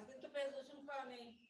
Mas que tu fez o último ano.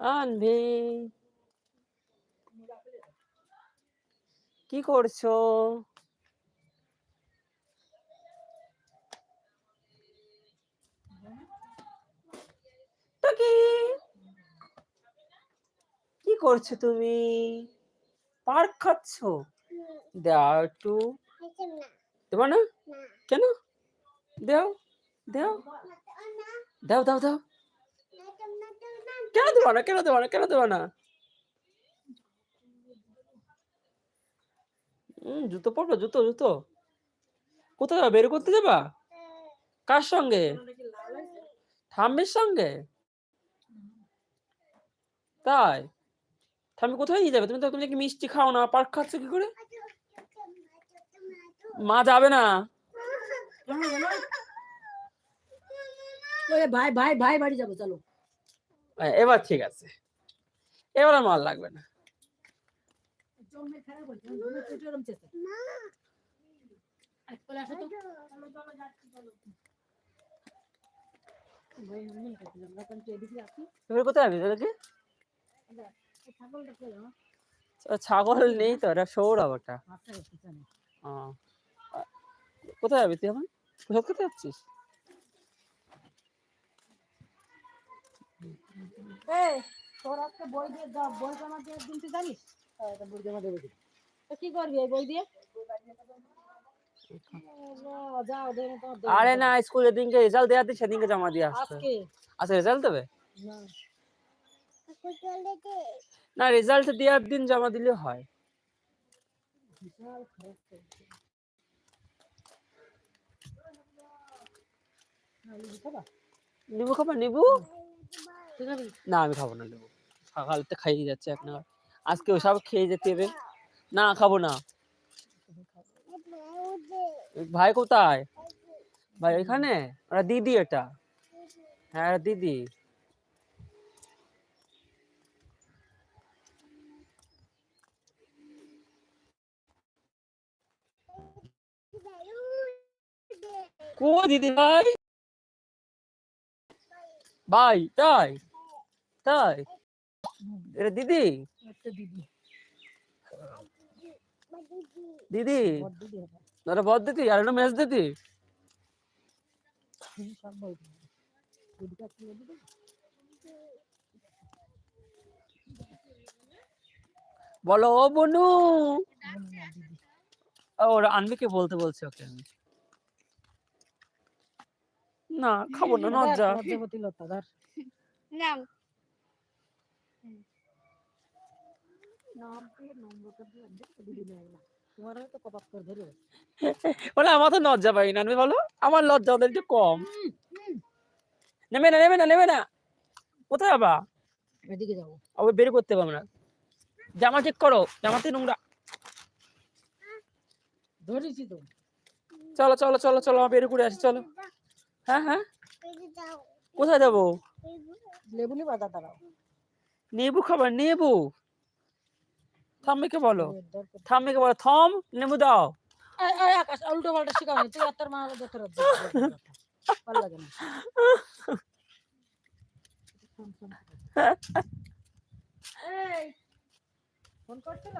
আনভি কি করছ? Talkie কি করছ তুমি? পার্ক খাচ্ছ? দাও একটু। দেবো না। কেন? দাও দাও। দাও দাও দাও। কেন দেবো না কেন দেবো না কেন দেবো না? উম, জুতো পরবে জুতো জুতো। কোথায় যাবা বের করতে যাবা? কার সঙ্গে? ঠাম্মির সঙ্গে? তাই? ঠাম্মি কোথায় নিয়ে যাবে? তুমি তো তুমি কি মিষ্টি খাও না পার্ক খাচ্ছ কি করে? মা যাবে না। ভাই ভাই ভাই বাড়ি যাব চলো। এবার ঠিক আছে। এবার আর মাল লাগবে না। আমি কোথায় যাবি তাহলে ও, ছাগল নেই তো এটা সৌরভ ওটা আচ্ছা কোথায় যাবি তুই এখন? কোথায় যাচ্ছিস? এই তোর আজকে বই দিয়ে বই জমা দিয়ে দিন তুই জানিস? হ্যাঁ, বই জমা দেবে তো কি করবি এই বই দিয়ে। আরে না স্কুলের দিনকে রেজাল্ট দেওয়ার দিন সেদিনকে জমা দিয়ে আসতে আজকে? আচ্ছা রেজাল্ট দেবে? না। না রেজাল্ট দেওয়ার দিন জমা দিলে হয়। খারাপ করছে। খাবা? নিবু খাবার নিবু না আমি খাব না লেবু সকালতে খাইয়ে যাচ্ছে এক নাগার আজকে ওসব আচ্ছা। খেয়ে যেতে হবে। না খাব না। ভাই কোথায়? ভাই এখানে ওরা দিদি এটা। হ্যাঁ দিদি। কো দিদি ভাই? ভাই তাই তাই? এটা দিদি? দিদি। ওটা বদ দিদি আর একটা মেজ দিদি? বলো ও বনু! ওরা আনবিকে বলতে বলছে ওকে। আমি না খাব না লজ্জা লজ্জাপতি লতা ধর নাও নাম দিয়ে নম্বরটা দিয়ে দেখো দিদি নেয় না তোমার হয়তো কপাপ করে ধরে বলে আমার তো লজ্জা পাই না বলো। আমার লজ্জা ওদের একটু কম। নেবে না না না। কোথায় যাবা এদিকে যাব। আবার বের করতে পারব না। জামা ঠিক করো জামাতে নোংরা। ধরেছি তো। চলো চলো চলো চলো আমার বের করে আসি চলো। হ্যাঁ হ্যাঁ। কোথায় যাব? দাঁড়াও নেবু খাবার নেবু। থাম্মিকে বলো। থামিকে থাম্মিকে বলো থম নেমু দাও। আয় আয় আকাশ উল্টো পাল্টা শিখাও না তুই আর তোর মা আলাদা ভালো লাগে না। ফোন ফোন এই ফোন করছিল?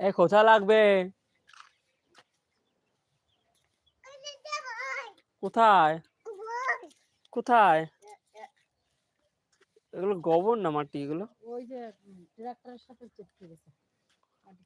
এ কোথা লাগবে কোথায় কোথায় এগুলো গোবর না মাটি এগুলো? ওই যে ট্রাক্টরের সাথে চেপে গেছে। মাটি